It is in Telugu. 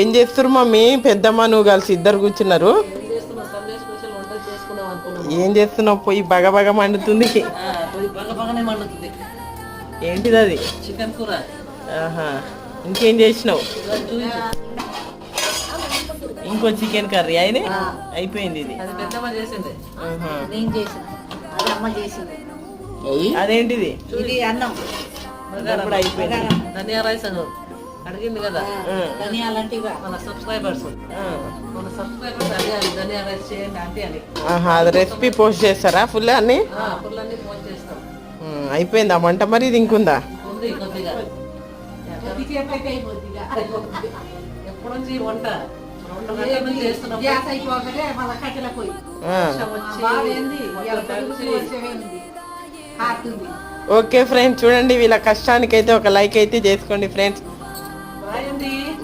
ఏం చేస్తారు మమ్మీ? పెద్దమ్మ నువ్వు కలిసి ఇద్దరు కూర్చున్నారు. ఏం చేస్తున్నావు? పోయి బగ బగ మండుతుంది. ఏంటిది అది? చికెన్ కూర ఆహా. ఇంకేం చేసినావు? ఇంకో చికెన్ కర్రీ అయినా? అయిపోయింది ఇది. అదేంటిది? అయిపోయింది. ధనియా రైస్ అడిగింది కదా. ఆ, ధనియాలంటే ఇవా మన సబ్స్క్రైబర్స్ ఆ. మన సబ్స్క్రైబర్స్ అడిగారు ధనియా రైస్ చేయండి అంటే అని. ఆహా అది రెసిపీ పోస్ట్ చేస్తారా ఫుల్ అన్ని? ఆ, పుల్లన్నీ ఫోన్ చేస్తాం. అయిపోయిందా వంట మరి ఇది ఇంకుందా? ఉంది కొద్దిగా. ఎప్పటి నుంచి ఈ వంట ఆ. ఓకే ఫ్రెండ్స్ చూడండి వీళ్ళ కష్టానికి అయితే ఒక లైక్ అయితే చేసుకోండి ఫ్రెండ్స్. Bye, Andy.